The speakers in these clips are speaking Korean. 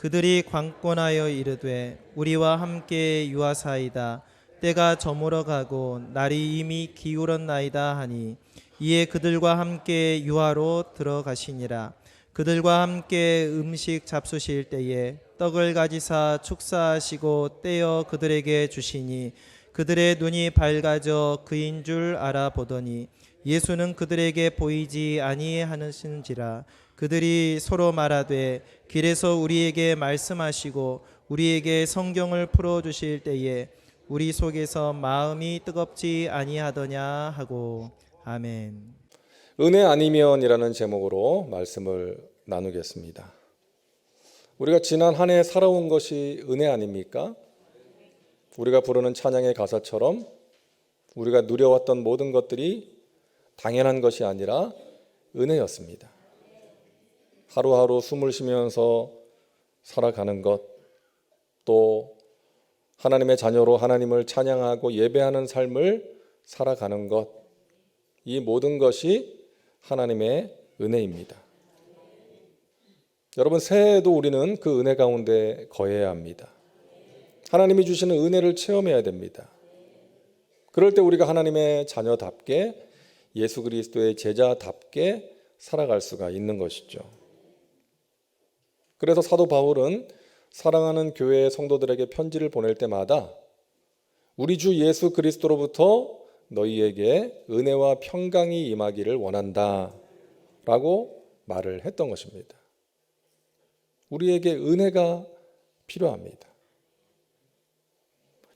그들이 광권하여 이르되 우리와 함께 유하사이다. 때가 저물어 가고 날이 이미 기울었나이다 하니 이에 그들과 함께 유하로 들어가시니라. 그들과 함께 음식 잡수실 때에 떡을 가지사 축사하시고 떼어 그들에게 주시니 그들의 눈이 밝아져 그인 줄 알아보더니 예수는 그들에게 보이지 아니하시는지라 그들이 서로 말하되 길에서 우리에게 말씀하시고 우리에게 성경을 풀어 주실 때에 우리 속에서 마음이 뜨겁지 아니하더냐 하고 아멘. 은혜 아니면이라는 제목으로 말씀을 나누겠습니다. 우리가 지난 한 해 살아온 것이 은혜 아닙니까? 우리가 부르는 찬양의 가사처럼 우리가 누려왔던 모든 것들이 당연한 것이 아니라 은혜였습니다. 하루하루 숨을 쉬면서 살아가는 것, 또 하나님의 자녀로 하나님을 찬양하고 예배하는 삶을 살아가는 것, 이 모든 것이 하나님의 은혜입니다. 여러분, 새해에도 우리는 그 은혜 가운데 거해야 합니다. 하나님이 주시는 은혜를 체험해야 됩니다. 그럴 때 우리가 하나님의 자녀답게 예수 그리스도의 제자답게 살아갈 수가 있는 것이죠. 그래서 사도 바울은 사랑하는 교회 성도들에게 편지를 보낼 때마다 우리 주 예수 그리스도로부터 너희에게 은혜와 평강이 임하기를 원한다. 라고 말을 했던 것입니다. 우리에게 은혜가 필요합니다.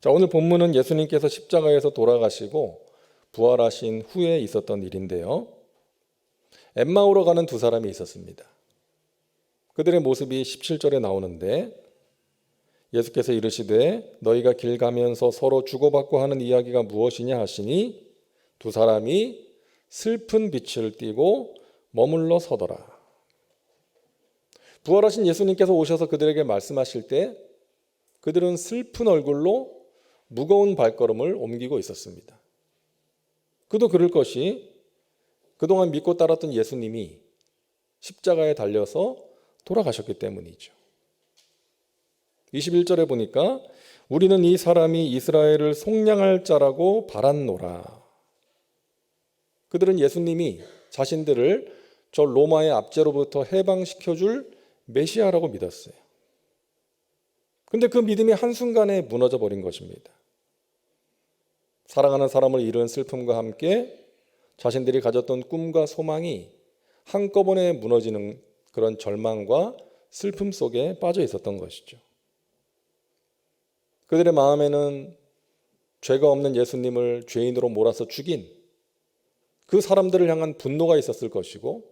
자, 오늘 본문은 예수님께서 십자가에서 돌아가시고 부활하신 후에 있었던 일인데요. 엠마오로 가는 두 사람이 있었습니다. 그들의 모습이 17절에 나오는데 예수께서 이르시되 너희가 길 가면서 서로 주고받고 하는 이야기가 무엇이냐 하시니 두 사람이 슬픈 빛을 띠고 머물러 서더라. 부활하신 예수님께서 오셔서 그들에게 말씀하실 때 그들은 슬픈 얼굴로 무거운 발걸음을 옮기고 있었습니다. 그도 그럴 것이 그동안 믿고 따랐던 예수님이 십자가에 달려서 돌아가셨기 때문이죠. 21절에 보니까 우리는 이 사람이 이스라엘을 속량할 자라고 바란노라. 그들은 예수님이 자신들을 저 로마의 압제로부터 해방시켜 줄 메시아라고 믿었어요. 근데 그 믿음이 한순간에 무너져 버린 것입니다. 사랑하는 사람을 잃은 슬픔과 함께 자신들이 가졌던 꿈과 소망이 한꺼번에 무너지는 그런 절망과 슬픔 속에 빠져 있었던 것이죠. 그들의 마음에는 죄가 없는 예수님을 죄인으로 몰아서 죽인 그 사람들을 향한 분노가 있었을 것이고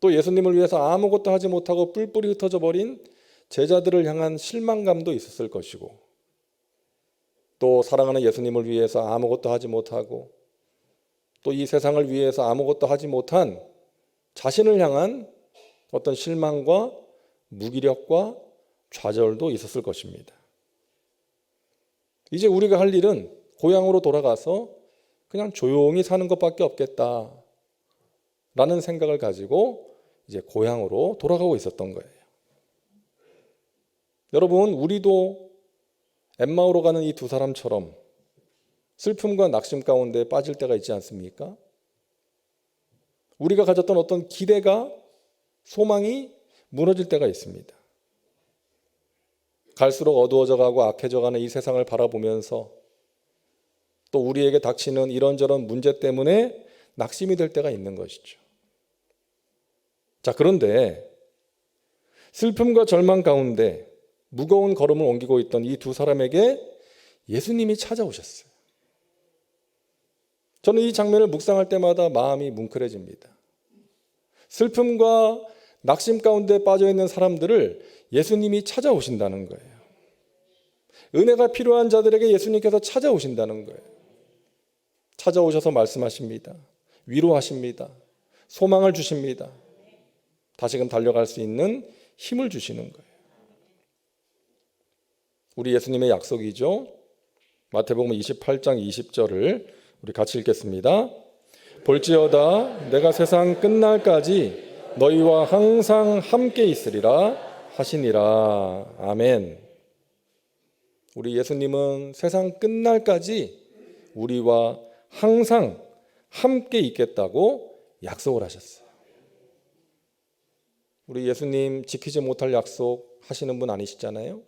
또 예수님을 위해서 아무것도 하지 못하고 뿔뿔이 흩어져 버린 제자들을 향한 실망감도 있었을 것이고 또 사랑하는 예수님을 위해서 아무것도 하지 못하고 또 이 세상을 위해서 아무것도 하지 못한 자신을 향한 어떤 실망과 무기력과 좌절도 있었을 것입니다. 이제 우리가 할 일은 고향으로 돌아가서 그냥 조용히 사는 것밖에 없겠다. 라는 생각을 가지고 이제 고향으로 돌아가고 있었던 거예요. 여러분, 우리도 엠마오로 가는 이 두 사람처럼 슬픔과 낙심 가운데 빠질 때가 있지 않습니까? 우리가 가졌던 어떤 기대가 소망이 무너질 때가 있습니다. 갈수록 어두워져 가고 악해져 가는 이 세상을 바라보면서 또 우리에게 닥치는 이런저런 문제 때문에 낙심이 될 때가 있는 것이죠. 자, 그런데 슬픔과 절망 가운데 무거운 걸음을 옮기고 있던 이 두 사람에게 예수님이 찾아오셨어요. 저는 이 장면을 묵상할 때마다 마음이 뭉클해집니다. 슬픔과 낙심 가운데 빠져 있는 사람들을 예수님이 찾아오신다는 거예요. 은혜가 필요한 자들에게 예수님께서 찾아오신다는 거예요. 찾아오셔서 말씀하십니다. 위로하십니다. 소망을 주십니다. 다시금 달려갈 수 있는 힘을 주시는 거예요. 우리 예수님의 약속이죠. 마태복음 28장 20절을 우리 같이 읽겠습니다. 볼지어다 내가 세상 끝날까지 너희와 항상 함께 있으리라 하시니라. 아멘. 우리 예수님은 세상 끝날까지 우리와 항상 함께 있겠다고 약속을 하셨어요. 우리 예수님 지키지 못할 약속 하시는 분 아니시잖아요?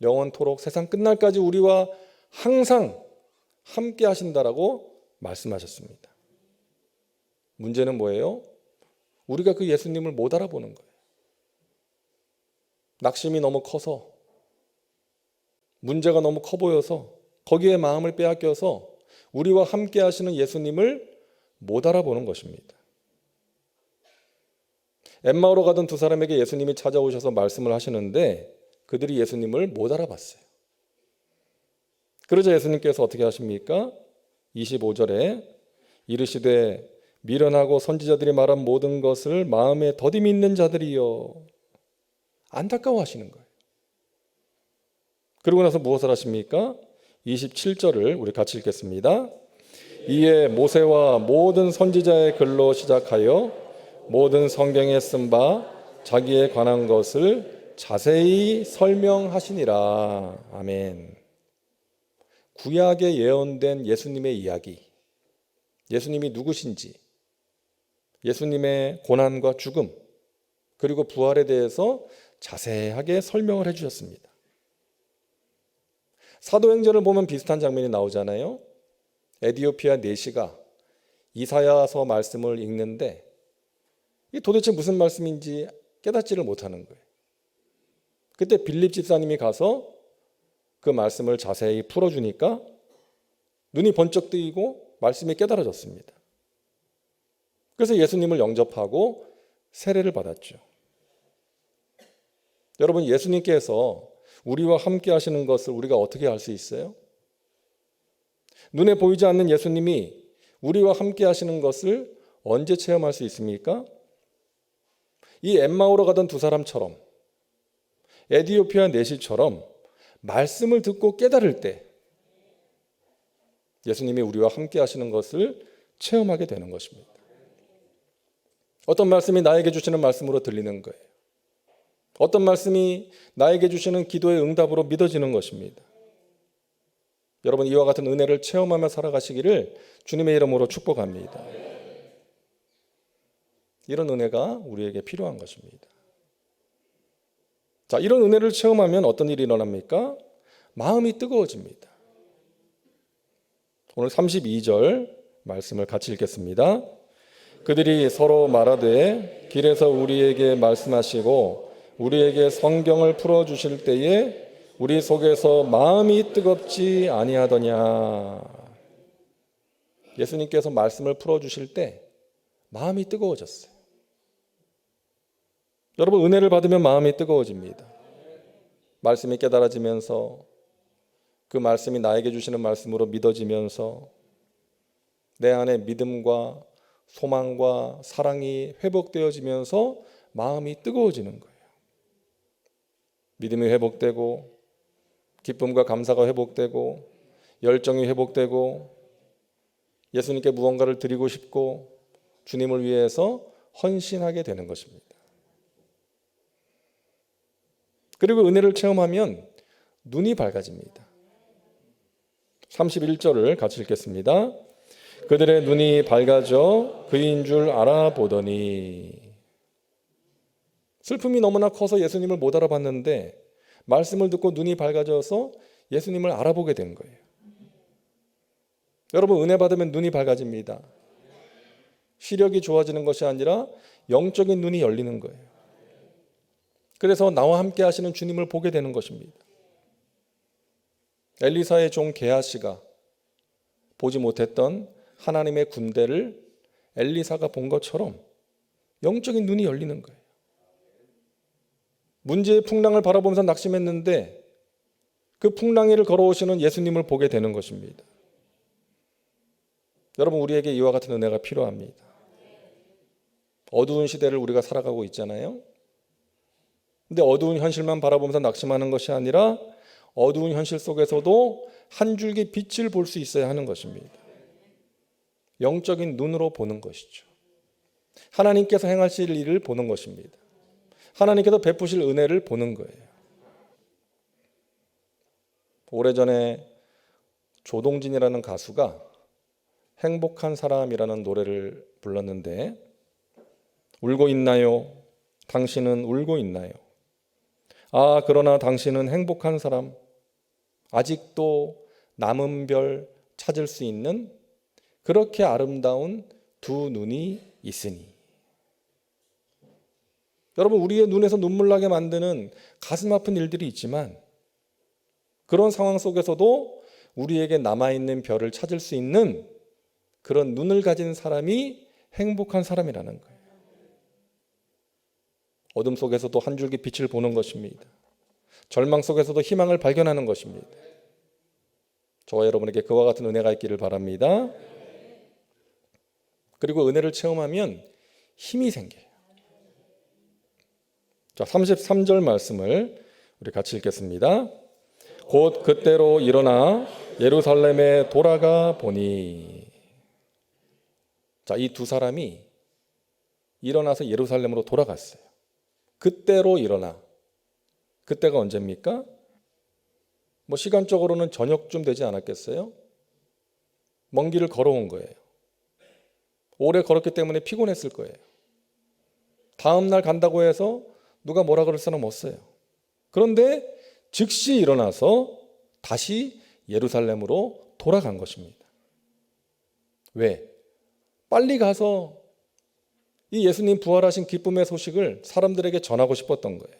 영원토록 세상 끝날까지 우리와 항상 함께 하신다라고 말씀하셨습니다. 문제는 뭐예요? 우리가 그 예수님을 못 알아보는 거예요. 낙심이 너무 커서 문제가 너무 커 보여서 거기에 마음을 빼앗겨서 우리와 함께 하시는 예수님을 못 알아보는 것입니다. 엠마오로 가던 두 사람에게 예수님이 찾아오셔서 말씀을 하시는데 그들이 예수님을 못 알아봤어요. 그러자 예수님께서 어떻게 하십니까? 25절에 이르시되 미련하고 선지자들이 말한 모든 것을 마음에 더디 믿는 자들이여 안타까워하시는 거예요. 그러고 나서 무엇을 하십니까? 27절을 우리 같이 읽겠습니다. 이에 모세와 모든 선지자의 글로 시작하여 모든 성경에 쓴 바 자기에 관한 것을 자세히 설명하시니라. 아멘. 구약에 예언된 예수님의 이야기, 예수님이 누구신지, 예수님의 고난과 죽음, 그리고 부활에 대해서 자세하게 설명을 해주셨습니다. 사도행전을 보면 비슷한 장면이 나오잖아요. 에디오피아 내시가 이사야서 말씀을 읽는데 이게 도대체 무슨 말씀인지 깨닫지를 못하는 거예요. 그때 빌립 집사님이 가서 그 말씀을 자세히 풀어주니까 눈이 번쩍 뜨이고 말씀이 깨달아졌습니다. 그래서 예수님을 영접하고 세례를 받았죠. 여러분, 예수님께서 우리와 함께 하시는 것을 우리가 어떻게 알 수 있어요? 눈에 보이지 않는 예수님이 우리와 함께 하시는 것을 언제 체험할 수 있습니까? 이 엠마오로 가던 두 사람처럼 에디오피아 내시처럼 말씀을 듣고 깨달을 때 예수님이 우리와 함께 하시는 것을 체험하게 되는 것입니다. 어떤 말씀이 나에게 주시는 말씀으로 들리는 거예요. 어떤 말씀이 나에게 주시는 기도의 응답으로 믿어지는 것입니다. 여러분 이와 같은 은혜를 체험하며 살아가시기를 주님의 이름으로 축복합니다. 이런 은혜가 우리에게 필요한 것입니다. 자, 이런 은혜를 체험하면 어떤 일이 일어납니까? 마음이 뜨거워집니다. 오늘 32절 말씀을 같이 읽겠습니다. 그들이 서로 말하되 길에서 우리에게 말씀하시고 우리에게 성경을 풀어 주실 때에 우리 속에서 마음이 뜨겁지 아니하더냐. 예수님께서 말씀을 풀어 주실 때 마음이 뜨거워졌어요. 여러분 은혜를 받으면 마음이 뜨거워집니다. 말씀이 깨달아지면서 그 말씀이 나에게 주시는 말씀으로 믿어지면서 내 안에 믿음과 소망과 사랑이 회복되어지면서 마음이 뜨거워지는 거예요. 믿음이 회복되고 기쁨과 감사가 회복되고 열정이 회복되고 예수님께 무언가를 드리고 싶고 주님을 위해서 헌신하게 되는 것입니다. 그리고 은혜를 체험하면 눈이 밝아집니다. 31절을 같이 읽겠습니다. 그들의 눈이 밝아져 그인 줄 알아보더니 슬픔이 너무나 커서 예수님을 못 알아봤는데 말씀을 듣고 눈이 밝아져서 예수님을 알아보게 된 거예요. 여러분 은혜 받으면 눈이 밝아집니다. 시력이 좋아지는 것이 아니라 영적인 눈이 열리는 거예요. 그래서 나와 함께 하시는 주님을 보게 되는 것입니다. 엘리사의 종 게하시가 보지 못했던 하나님의 군대를 엘리사가 본 것처럼 영적인 눈이 열리는 거예요. 문제의 풍랑을 바라보면서 낙심했는데 그 풍랑 위를 걸어오시는 예수님을 보게 되는 것입니다. 여러분 우리에게 이와 같은 은혜가 필요합니다. 어두운 시대를 우리가 살아가고 있잖아요. 근데 어두운 현실만 바라보면서 낙심하는 것이 아니라 어두운 현실 속에서도 한 줄기 빛을 볼 수 있어야 하는 것입니다. 영적인 눈으로 보는 것이죠. 하나님께서 행하실 일을 보는 것입니다. 하나님께서 베푸실 은혜를 보는 거예요. 오래전에 조동진이라는 가수가 행복한 사람이라는 노래를 불렀는데 울고 있나요? 당신은 울고 있나요? 아, 그러나 당신은 행복한 사람. 아직도 남은 별 찾을 수 있는 그렇게 아름다운 두 눈이 있으니. 여러분, 우리의 눈에서 눈물 나게 만드는 가슴 아픈 일들이 있지만 그런 상황 속에서도 우리에게 남아있는 별을 찾을 수 있는 그런 눈을 가진 사람이 행복한 사람이라는 거예요. 어둠 속에서도 한 줄기 빛을 보는 것입니다. 절망 속에서도 희망을 발견하는 것입니다. 저와 여러분에게 그와 같은 은혜가 있기를 바랍니다. 그리고 은혜를 체험하면 힘이 생겨요. 자, 33절 말씀을 우리 같이 읽겠습니다. 곧 그때로 일어나 예루살렘에 돌아가 보니 자, 이 두 사람이 일어나서 예루살렘으로 돌아갔어요. 그때로 일어나. 그때가 언제입니까? 뭐 시간적으로는 저녁쯤 되지 않았겠어요? 먼 길을 걸어온 거예요. 오래 걸었기 때문에 피곤했을 거예요. 다음 날 간다고 해서 누가 뭐라 그럴 사람 없어요. 그런데 즉시 일어나서 다시 예루살렘으로 돌아간 것입니다. 왜? 빨리 가서 이 예수님 부활하신 기쁨의 소식을 사람들에게 전하고 싶었던 거예요.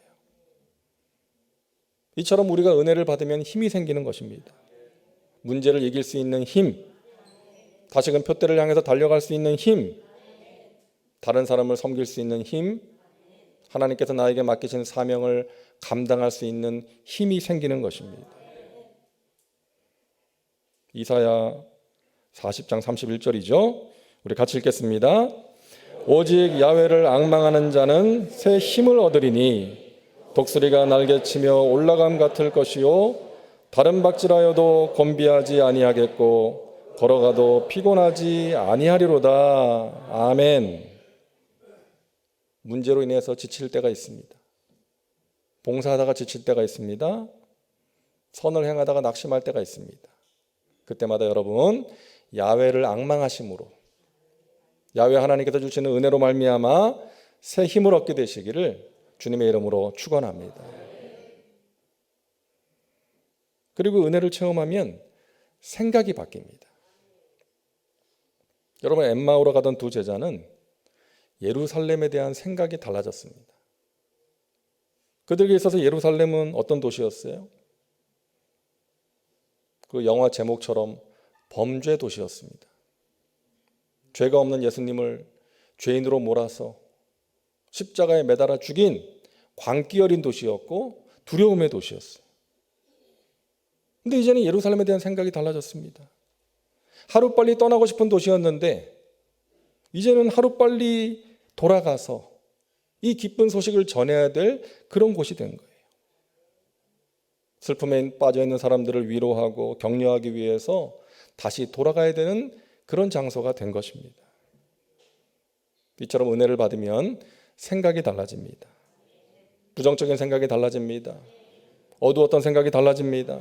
이처럼 우리가 은혜를 받으면 힘이 생기는 것입니다. 문제를 이길 수 있는 힘, 다시금 표대를 향해서 달려갈 수 있는 힘, 다른 사람을 섬길 수 있는 힘, 하나님께서 나에게 맡기신 사명을 감당할 수 있는 힘이 생기는 것입니다. 이사야 40장 31절이죠. 우리 같이 읽겠습니다. 오직 야외를 악망하는 자는 새 힘을 얻으리니 독수리가 날개치며 올라감 같을 것이요 다른 박질하여도 곤비하지 아니하겠고 걸어가도 피곤하지 아니하리로다. 아멘. 문제로 인해서 지칠 때가 있습니다. 봉사하다가 지칠 때가 있습니다. 선을 행하다가 낙심할 때가 있습니다. 그때마다 여러분 야외를 악망하심으로 야외 하나님께서 주시는 은혜로 말미암아 새 힘을 얻게 되시기를 주님의 이름으로 축원합니다. 그리고 은혜를 체험하면 생각이 바뀝니다. 여러분 엠마오로 가던 두 제자는 예루살렘에 대한 생각이 달라졌습니다. 그들에게 있어서 예루살렘은 어떤 도시였어요? 그 영화 제목처럼 범죄 도시였습니다. 죄가 없는 예수님을 죄인으로 몰아서 십자가에 매달아 죽인 광기 어린 도시였고 두려움의 도시였어요. 근데 이제는 예루살렘에 대한 생각이 달라졌습니다. 하루빨리 떠나고 싶은 도시였는데 이제는 하루빨리 돌아가서 이 기쁜 소식을 전해야 될 그런 곳이 된 거예요. 슬픔에 빠져 있는 사람들을 위로하고 격려하기 위해서 다시 돌아가야 되는 그런 장소가 된 것입니다. 이처럼 은혜를 받으면 생각이 달라집니다. 부정적인 생각이 달라집니다. 어두웠던 생각이 달라집니다.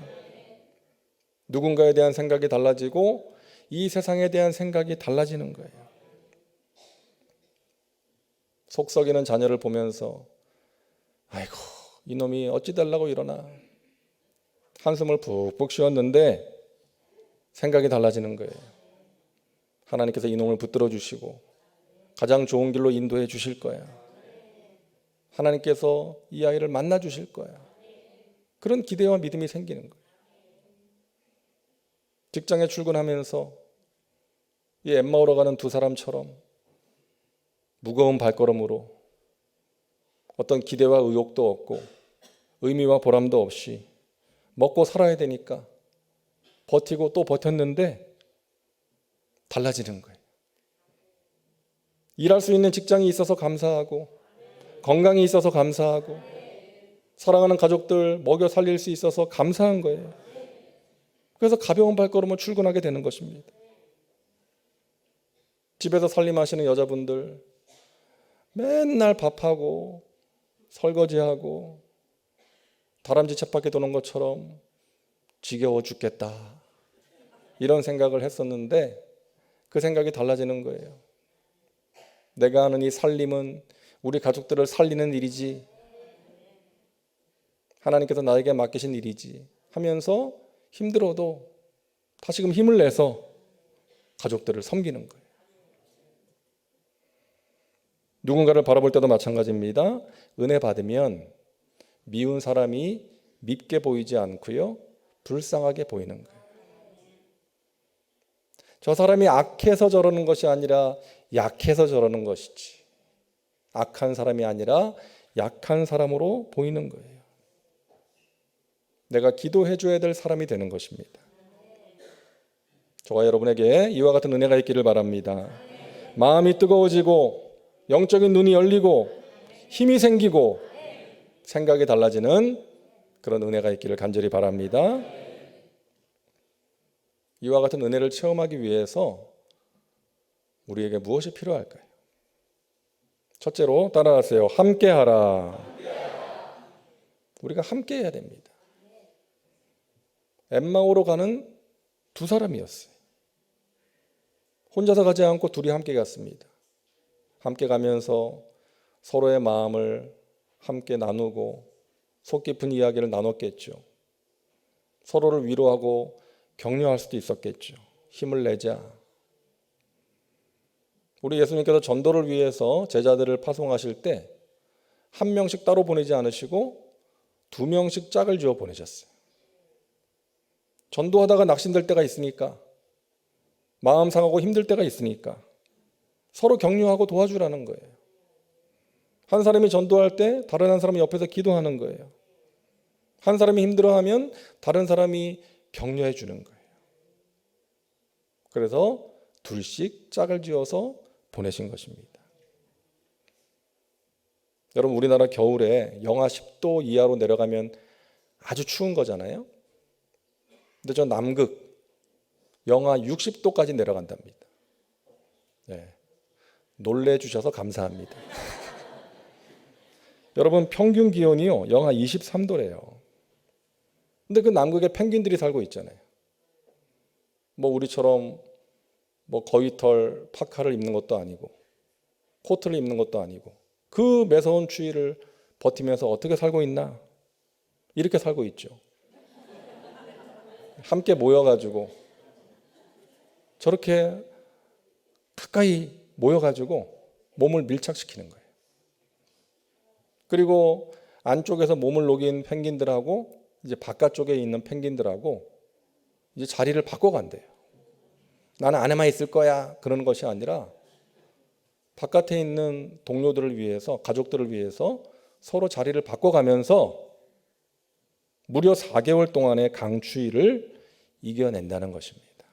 누군가에 대한 생각이 달라지고 이 세상에 대한 생각이 달라지는 거예요. 속 썩이는 자녀를 보면서 아이고 이놈이 어찌 달라고 이러나 한숨을 푹푹 쉬었는데 생각이 달라지는 거예요. 하나님께서 이놈을 붙들어 주시고 가장 좋은 길로 인도해 주실 거야. 하나님께서 이 아이를 만나 주실 거야. 그런 기대와 믿음이 생기는 거예요. 직장에 출근하면서 이 엠마오로 가는 두 사람처럼 무거운 발걸음으로 어떤 기대와 의욕도 없고 의미와 보람도 없이 먹고 살아야 되니까 버티고 또 버텼는데 달라지는 거예요. 일할 수 있는 직장이 있어서 감사하고 건강이 있어서 감사하고 사랑하는 가족들 먹여 살릴 수 있어서 감사한 거예요. 그래서 가벼운 발걸음을 출근하게 되는 것입니다. 집에서 살림하시는 여자분들 맨날 밥하고 설거지하고 다람쥐 쳇바퀴 도는 것처럼 지겨워 죽겠다. 이런 생각을 했었는데 그 생각이 달라지는 거예요. 내가 하는 이 살림은 우리 가족들을 살리는 일이지. 하나님께서 나에게 맡기신 일이지. 하면서 힘들어도 다시금 힘을 내서 가족들을 섬기는 거예요. 누군가를 바라볼 때도 마찬가지입니다. 은혜 받으면 미운 사람이 밉게 보이지 않고요. 불쌍하게 보이는 거예요. 저 사람이 악해서 저러는 것이 아니라 약해서 저러는 것이지. 악한 사람이 아니라 약한 사람으로 보이는 거예요. 내가 기도해 줘야 될 사람이 되는 것입니다. 저와 여러분에게 이와 같은 은혜가 있기를 바랍니다. 마음이 뜨거워지고 영적인 눈이 열리고 힘이 생기고 생각이 달라지는 그런 은혜가 있기를 간절히 바랍니다. 이와 같은 은혜를 체험하기 위해서 우리에게 무엇이 필요할까요? 첫째로 따라하세요. 함께 하라. 우리가 함께 해야 됩니다. 엠마오로 가는 두 사람이었어요. 혼자서 가지 않고 둘이 함께 갔습니다. 함께 가면서 서로의 마음을 함께 나누고 속 깊은 이야기를 나눴겠죠. 서로를 위로하고 격려할 수도 있었겠죠. 힘을 내자. 우리 예수님께서 전도를 위해서 제자들을 파송하실 때 한 명씩 따로 보내지 않으시고 두 명씩 짝을 지어 보내셨어요. 전도하다가 낙심될 때가 있으니까 마음 상하고 힘들 때가 있으니까 서로 격려하고 도와주라는 거예요. 한 사람이 전도할 때 다른 한 사람이 옆에서 기도하는 거예요. 한 사람이 힘들어하면 다른 사람이 격려해 주는 거예요. 그래서 둘씩 짝을 지어서 보내신 것입니다. 여러분 우리나라 겨울에 영하 10도 이하로 내려가면 아주 추운 거잖아요. 근데 저 남극 영하 60도까지 내려간답니다. 네. 놀래 주셔서 감사합니다. 여러분 평균 기온이요 영하 23도래요. 근데 그 남극에 펭귄들이 살고 있잖아요. 뭐 우리처럼 뭐 거위털 파카를 입는 것도 아니고 코트를 입는 것도 아니고 그 매서운 추위를 버티면서 어떻게 살고 있나? 이렇게 살고 있죠. 함께 모여가지고 저렇게 가까이 모여가지고 몸을 밀착시키는 거예요. 그리고 안쪽에서 몸을 녹인 펭귄들하고 이제 바깥쪽에 있는 펭귄들하고 이제 자리를 바꿔간대요. 나는 안에만 있을 거야. 그러는 것이 아니라 바깥에 있는 동료들을 위해서, 가족들을 위해서 서로 자리를 바꿔가면서 무려 4개월 동안의 강추위를 이겨낸다는 것입니다.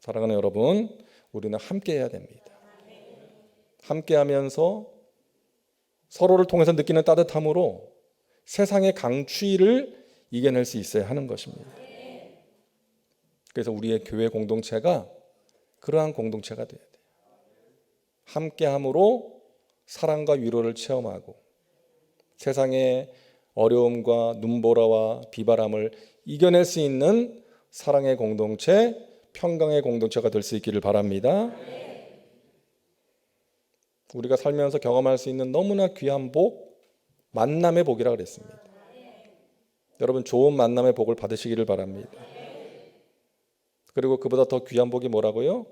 사랑하는 여러분, 우리는 함께 해야 됩니다. 함께 하면서 서로를 통해서 느끼는 따뜻함으로 세상의 강추위를 이겨낼 수 있어야 하는 것입니다. 그래서 우리의 교회 공동체가 그러한 공동체가 돼야 돼요. 함께함으로 사랑과 위로를 체험하고 세상의 어려움과 눈보라와 비바람을 이겨낼 수 있는 사랑의 공동체, 평강의 공동체가 될 수 있기를 바랍니다. 우리가 살면서 경험할 수 있는 너무나 귀한 복, 만남의 복이라 그랬습니다. 여러분 좋은 만남의 복을 받으시기를 바랍니다. 그리고 그보다 더 귀한 복이 뭐라고요?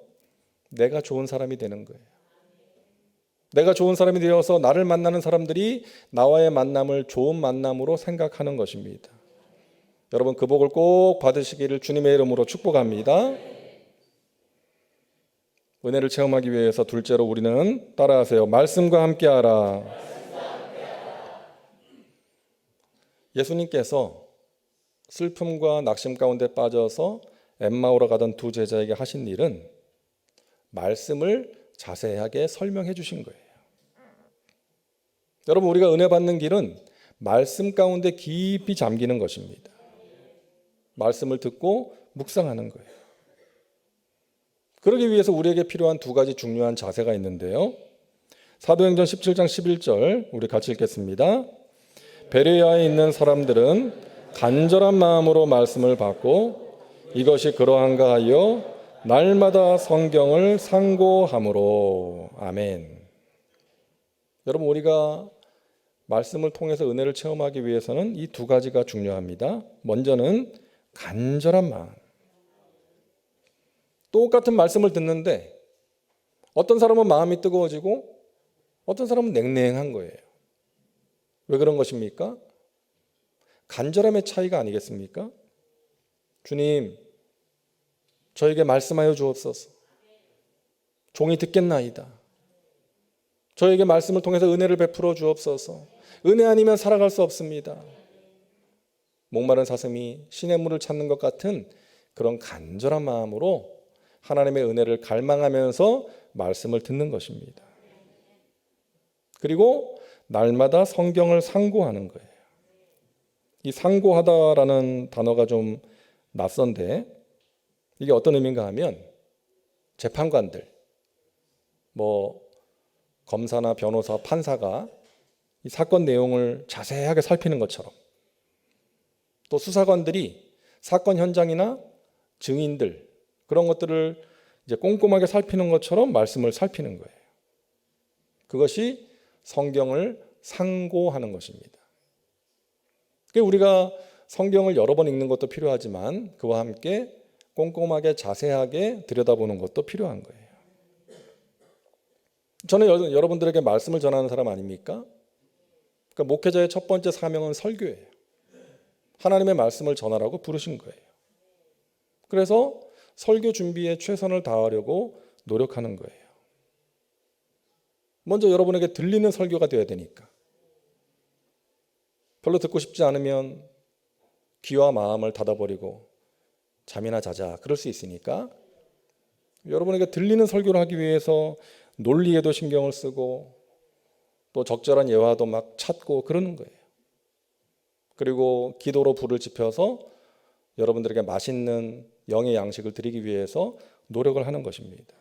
내가 좋은 사람이 되는 거예요. 내가 좋은 사람이 되어서 나를 만나는 사람들이 나와의 만남을 좋은 만남으로 생각하는 것입니다. 여러분 그 복을 꼭 받으시기를 주님의 이름으로 축복합니다. 은혜를 체험하기 위해서 둘째로 우리는 따라하세요. 말씀과 함께하라. 예수님께서 슬픔과 낙심 가운데 빠져서 엠마오로 가던 두 제자에게 하신 일은 말씀을 자세하게 설명해 주신 거예요. 여러분 우리가 은혜 받는 길은 말씀 가운데 깊이 잠기는 것입니다. 말씀을 듣고 묵상하는 거예요. 그러기 위해서 우리에게 필요한 두 가지 중요한 자세가 있는데요. 사도행전 17장 11절 우리 같이 읽겠습니다. 베레아에 있는 사람들은 간절한 마음으로 말씀을 받고 이것이 그러한가 하여 날마다 성경을 상고함으로 아멘. 여러분 우리가 말씀을 통해서 은혜를 체험하기 위해서는 이 두 가지가 중요합니다. 먼저는 간절한 마음. 똑같은 말씀을 듣는데 어떤 사람은 마음이 뜨거워지고 어떤 사람은 냉랭한 거예요. 왜 그런 것입니까? 간절함의 차이가 아니겠습니까? 주님, 저에게 말씀하여 주옵소서. 종이 듣겠나이다. 저에게 말씀을 통해서 은혜를 베풀어 주옵소서. 은혜 아니면 살아갈 수 없습니다. 목마른 사슴이 신의 물을 찾는 것 같은 그런 간절한 마음으로 하나님의 은혜를 갈망하면서 말씀을 듣는 것입니다. 그리고 날마다 성경을 상고하는 거예요. 이 상고하다라는 단어가 좀 낯선데 이게 어떤 의미인가 하면 재판관들, 뭐 검사나 변호사, 판사가 이 사건 내용을 자세하게 살피는 것처럼 또 수사관들이 사건 현장이나 증인들 그런 것들을 이제 꼼꼼하게 살피는 것처럼 말씀을 살피는 거예요. 그것이 성경을 상고하는 것입니다. 우리가 성경을 여러 번 읽는 것도 필요하지만 그와 함께 꼼꼼하게 자세하게 들여다보는 것도 필요한 거예요. 저는 여- 여러분들에게 말씀을 전하는 사람 아닙니까? 그러니까 목회자의 첫 번째 사명은 설교예요. 하나님의 말씀을 전하라고 부르신 거예요. 그래서 설교 준비에 최선을 다하려고 노력하는 거예요. 먼저 여러분에게 들리는 설교가 되어야 되니까. 별로 듣고 싶지 않으면 귀와 마음을 닫아버리고 잠이나 자자 그럴 수 있으니까 여러분에게 들리는 설교를 하기 위해서 논리에도 신경을 쓰고 또 적절한 예화도 막 찾고 그러는 거예요. 그리고 기도로 불을 지펴서 여러분들에게 맛있는 영의 양식을 드리기 위해서 노력을 하는 것입니다.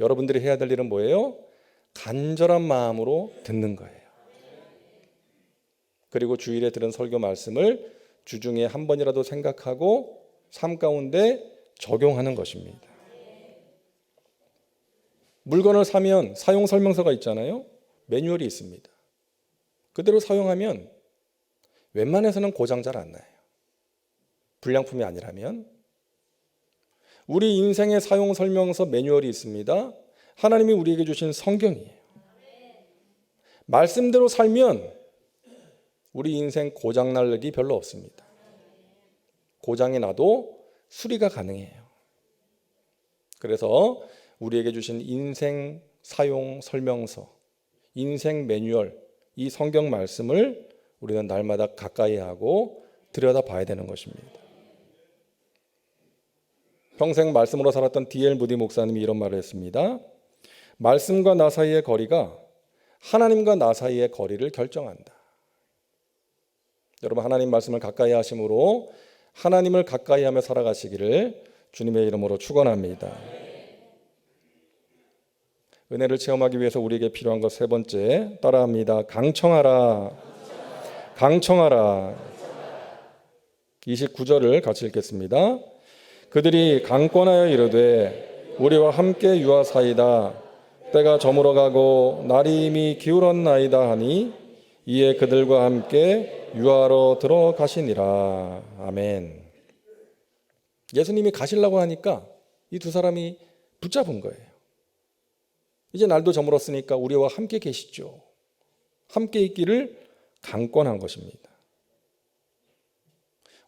여러분들이 해야 될 일은 뭐예요? 간절한 마음으로 듣는 거예요. 그리고 주일에 들은 설교 말씀을 주중에 한 번이라도 생각하고 삶 가운데 적용하는 것입니다. 물건을 사면 사용 설명서가 있잖아요. 매뉴얼이 있습니다. 그대로 사용하면 웬만해서는 고장 잘 안 나요. 불량품이 아니라면 우리 인생의 사용 설명서 매뉴얼이 있습니다. 하나님이 우리에게 주신 성경이에요. 말씀대로 살면 우리 인생 고장 날 일이 별로 없습니다. 고장이 나도 수리가 가능해요. 그래서 우리에게 주신 인생 사용 설명서, 인생 매뉴얼, 이 성경 말씀을 우리는 날마다 가까이 하고 들여다 봐야 되는 것입니다. 평생 말씀으로 살았던 D.L. 무디 목사님이 이런 말을 했습니다. 말씀과 나 사이의 거리가 하나님과 나 사이의 거리를 결정한다. 여러분 하나님 말씀을 가까이 하심으로 하나님을 가까이 하며 살아가시기를 주님의 이름으로 축원합니다. 은혜를 체험하기 위해서 우리에게 필요한 것 세 번째 따라합니다. 강청하라. 강청하라. 29절을 같이 읽겠습니다. 그들이 강권하여 이르되 우리와 함께 유하사이다. 때가 저물어 가고 날이 이미 기울었나이다 하니 이에 그들과 함께 유하러 들어가시니라. 아멘. 예수님이 가시려고 하니까 이 두 사람이 붙잡은 거예요. 이제 날도 저물었으니까 우리와 함께 계시죠. 함께 있기를 강권한 것입니다.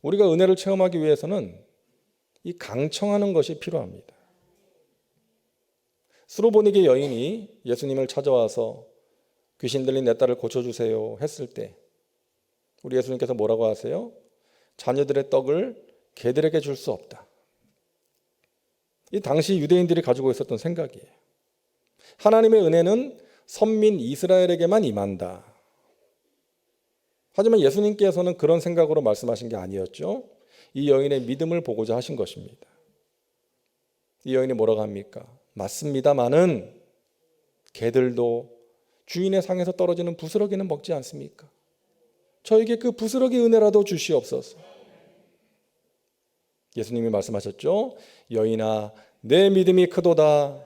우리가 은혜를 체험하기 위해서는 이 강청하는 것이 필요합니다. 수로보니게 여인이 예수님을 찾아와서 귀신 들린 내 딸을 고쳐주세요 했을 때 우리 예수님께서 뭐라고 하세요? 자녀들의 떡을 개들에게 줄 수 없다. 이 당시 유대인들이 가지고 있었던 생각이에요. 하나님의 은혜는 선민 이스라엘에게만 임한다. 하지만 예수님께서는 그런 생각으로 말씀하신 게 아니었죠. 이 여인의 믿음을 보고자 하신 것입니다. 이 여인이 뭐라고 합니까? 맞습니다만은 개들도 주인의 상에서 떨어지는 부스러기는 먹지 않습니까? 저에게 그 부스러기 은혜라도 주시옵소서. 예수님이 말씀하셨죠. 여인아, 내 믿음이 크도다.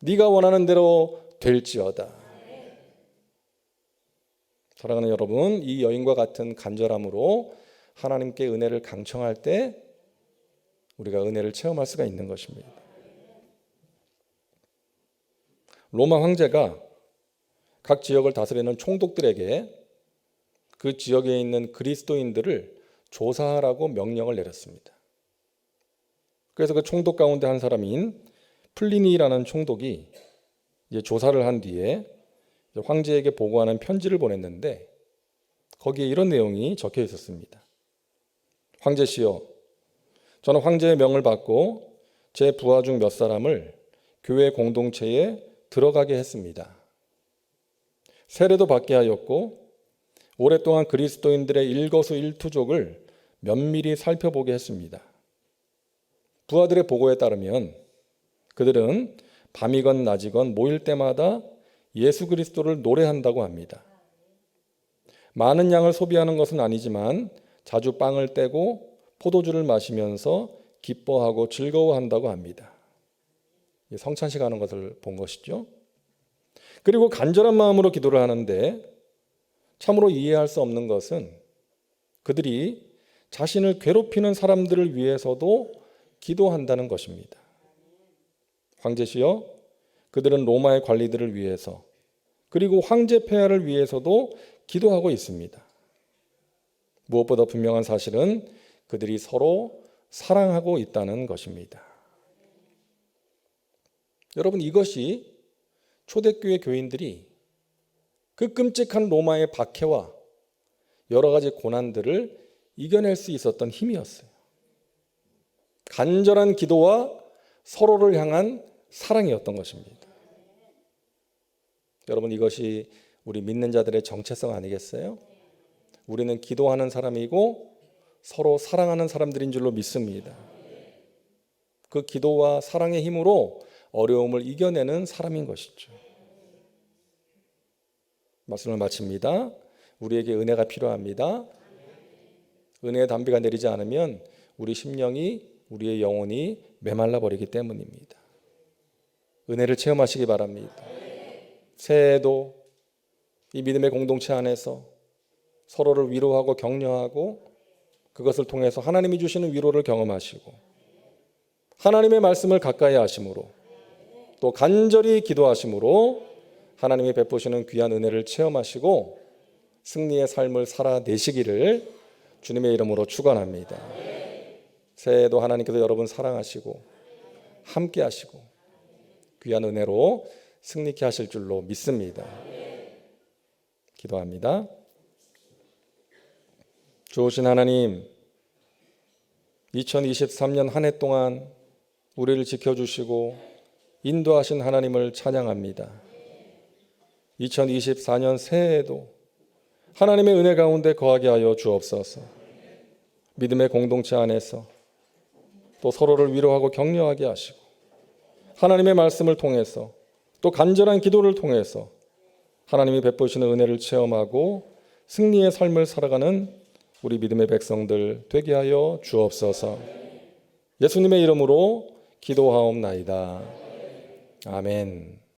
네가 원하는 대로 될지어다. 사랑하는 여러분, 이 여인과 같은 간절함으로 하나님께 은혜를 강청할 때 우리가 은혜를 체험할 수가 있는 것입니다. 로마 황제가 각 지역을 다스리는 총독들에게 그 지역에 있는 그리스도인들을 조사하라고 명령을 내렸습니다. 그래서 그 총독 가운데 한 사람인 플리니라는 총독이 이제 조사를 한 뒤에 황제에게 보고하는 편지를 보냈는데 거기에 이런 내용이 적혀 있었습니다. 황제시여, 저는 황제의 명을 받고 제 부하 중 몇 사람을 교회 공동체에 들어가게 했습니다. 세례도 받게 하였고 오랫동안 그리스도인들의 일거수 일투족을 면밀히 살펴보게 했습니다. 부하들의 보고에 따르면 그들은 밤이건 낮이건 모일 때마다 예수 그리스도를 노래한다고 합니다. 많은 양을 소비하는 것은 아니지만 자주 빵을 떼고 포도주를 마시면서 기뻐하고 즐거워한다고 합니다. 성찬식 하는 것을 본 것이죠. 그리고 간절한 마음으로 기도를 하는데 참으로 이해할 수 없는 것은 그들이 자신을 괴롭히는 사람들을 위해서도 기도한다는 것입니다. 황제시여, 그들은 로마의 관리들을 위해서 그리고 황제 폐하를 위해서도 기도하고 있습니다. 무엇보다 분명한 사실은 그들이 서로 사랑하고 있다는 것입니다. 여러분 이것이 초대교회 교인들이 그 끔찍한 로마의 박해와 여러 가지 고난들을 이겨낼 수 있었던 힘이었어요. 간절한 기도와 서로를 향한 사랑이었던 것입니다. 여러분 이것이 우리 믿는 자들의 정체성 아니겠어요? 우리는 기도하는 사람이고 서로 사랑하는 사람들인 줄로 믿습니다. 그 기도와 사랑의 힘으로 어려움을 이겨내는 사람인 것이죠. 말씀을 마칩니다. 우리에게 은혜가 필요합니다. 은혜의 담비가 내리지 않으면 우리 심령이 우리의 영혼이 메말라 버리기 때문입니다. 은혜를 체험하시기 바랍니다. 새해에도 이 믿음의 공동체 안에서 서로를 위로하고 격려하고 그것을 통해서 하나님이 주시는 위로를 경험하시고 하나님의 말씀을 가까이 하심으로 또 간절히 기도하심으로 하나님이 베푸시는 귀한 은혜를 체험하시고 승리의 삶을 살아내시기를 주님의 이름으로 축원합니다. 새해에도 하나님께서 여러분 사랑하시고 함께 하시고 귀한 은혜로 승리케 하실 줄로 믿습니다. 기도합니다. 좋으신 하나님, 2023년 한 해 동안 우리를 지켜주시고 인도하신 하나님을 찬양합니다. 2024년 새해에도 하나님의 은혜 가운데 거하게 하여 주옵소서. 믿음의 공동체 안에서 또 서로를 위로하고 격려하게 하시고 하나님의 말씀을 통해서 또 간절한 기도를 통해서 하나님이 베푸시는 은혜를 체험하고 승리의 삶을 살아가는 우리 믿음의 백성들 되게 하여 주옵소서. 예수님의 이름으로 기도하옵나이다. 아멘.